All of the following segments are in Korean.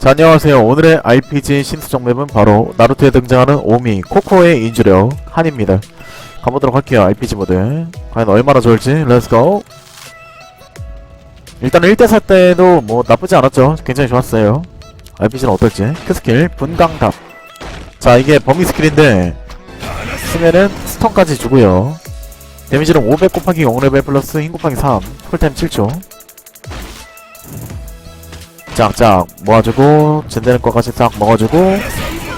자 안녕하세요. 오늘의 RPG 신수정 맵은 바로 나루토에 등장하는 오미 코코의 인주력 한입니다. 가보도록 할게요 RPG 모드. 과연 얼마나 좋을지. 렛츠고 일단은 1대4 때도 뭐 나쁘지 않았죠. 굉장히 좋았어요. RPG는 어떨지. 크스킬 분광답. 자 이게 범위 스킬인데 쓰면은 스턴까지 주고요. 데미지는 500 곱하기 0레벨 플러스 힘 곱하기 3 쿨타임 7초 짝짝 모아주고 젠데는 것까지 싹 먹어주고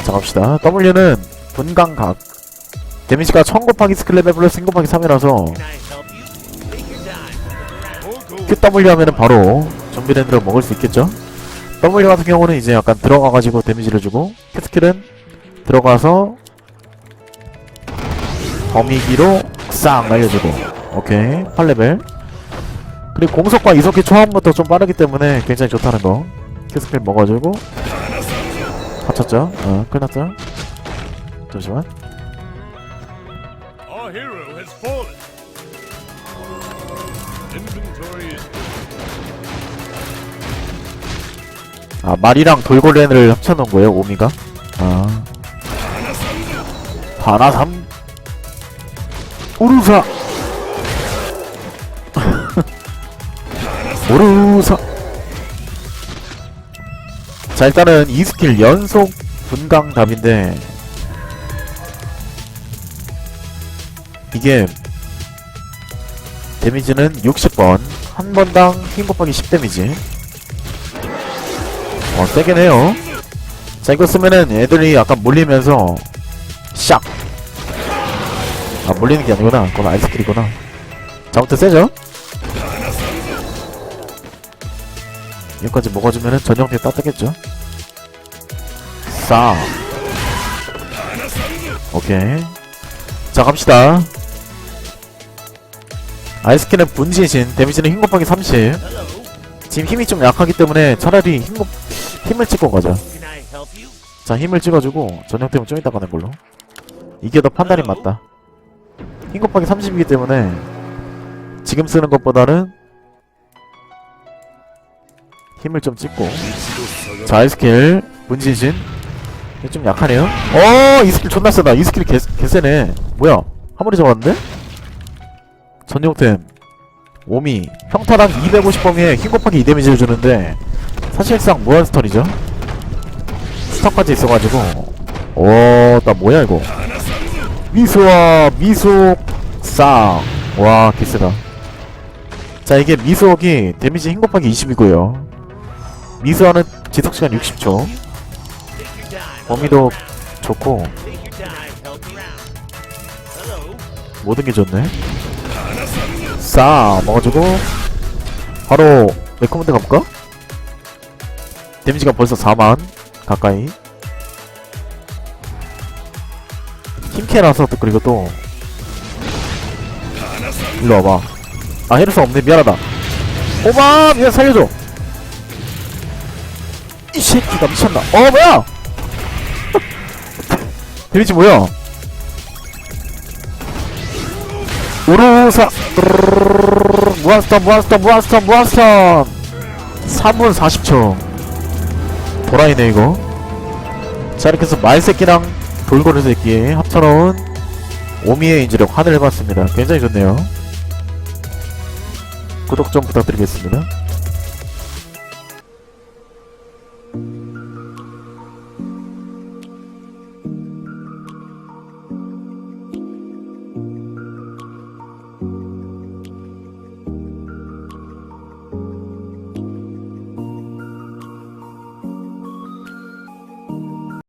자 갑시다. W는 분광각. 데미지가 1000 곱하기 스킬 레벨 플러스 힘 곱하기 3이라서 QW 하면은 바로 좀비랜드로 먹을 수 있겠죠? W 같은 경우는 이제 약간 들어가가지고 데미지를 주고 Q스킬은 들어가서 범위기로 싹 날려주고. 오케이. 8레벨 그리고 공속과 이속기 초반부터 좀 빠르기 때문에 굉장히 좋다는 거. Q스킬 먹어주고. 합쳤죠? 어 끝났죠? 잠시만. 아 말이랑 돌고래를 합쳐놓은 거예요 오미가? 아. 바나삼. 우루사 우루사 자 일단은 이 스킬 연속 분광답인데 이게 데미지는 60번 한 번당 힘 곱하기 10 데미지 어, 세긴 해요. 자, 이거 쓰면은 애들이 약간 몰리면서, 샥! 아, 몰리는 게 아니구나. 그건 아이스킬이구나. 자, 아무튼 세죠? 여기까지 먹어주면은 전형태 따뜻겠죠? 싸. 오케이. 자, 갑시다. 아이스킬은 분신신, 데미지는 힘 곱하기 30. 지금 힘이 좀 약하기 때문에 차라리 힘, 곱- 힘을 찍고 가자. 자 힘을 찍어주고 전형템은 좀 이따 가는 걸로 이게 더 판단이 맞다 힘 곱하기 30이기 때문에 지금 쓰는 것보다는 힘을 좀 찍고. 자 아이스킬 분진신. 이게 좀 약하네요. 어 이 스킬 존나 세다. 이 스킬 개, 개세네. 뭐야? 한 번에 잡았는데? 전용템. 오미. 평타당 250범위에 힘 곱하기 2 데미지를 주는데 사실상 무한스턴이죠. 스턴까지 있어가지고. 오나 뭐야 이거? 미소와 미속 쌍와 개쎄다. 자 이게 미속이 데미지 힘 곱하기 20이고요 미소하는 지속시간 60초. Take your time. 범위도 좋고. 모든 게 좋네. 싸 먹어주고. 바로 레코멘드 가볼까? 데미지가 벌써 4만 가까이. 힘캐라서 또 그리고 또. 일로 와봐. 아 헤르스 없네. 미안하다. 오마! 미안 살려줘. 이 새끼가 미쳤나? 어 뭐야? 데미지 뭐야? 우루사 무한스턴 무한스턴 무한스턴 무한스턴. 3분 40초. 도라이네 이거. 자 이렇게 해서 말새끼랑 돌고래 새끼 합쳐놓은 오미의 인지력 하늘 해봤습니다. 굉장히 좋네요. 구독 좀 부탁드리겠습니다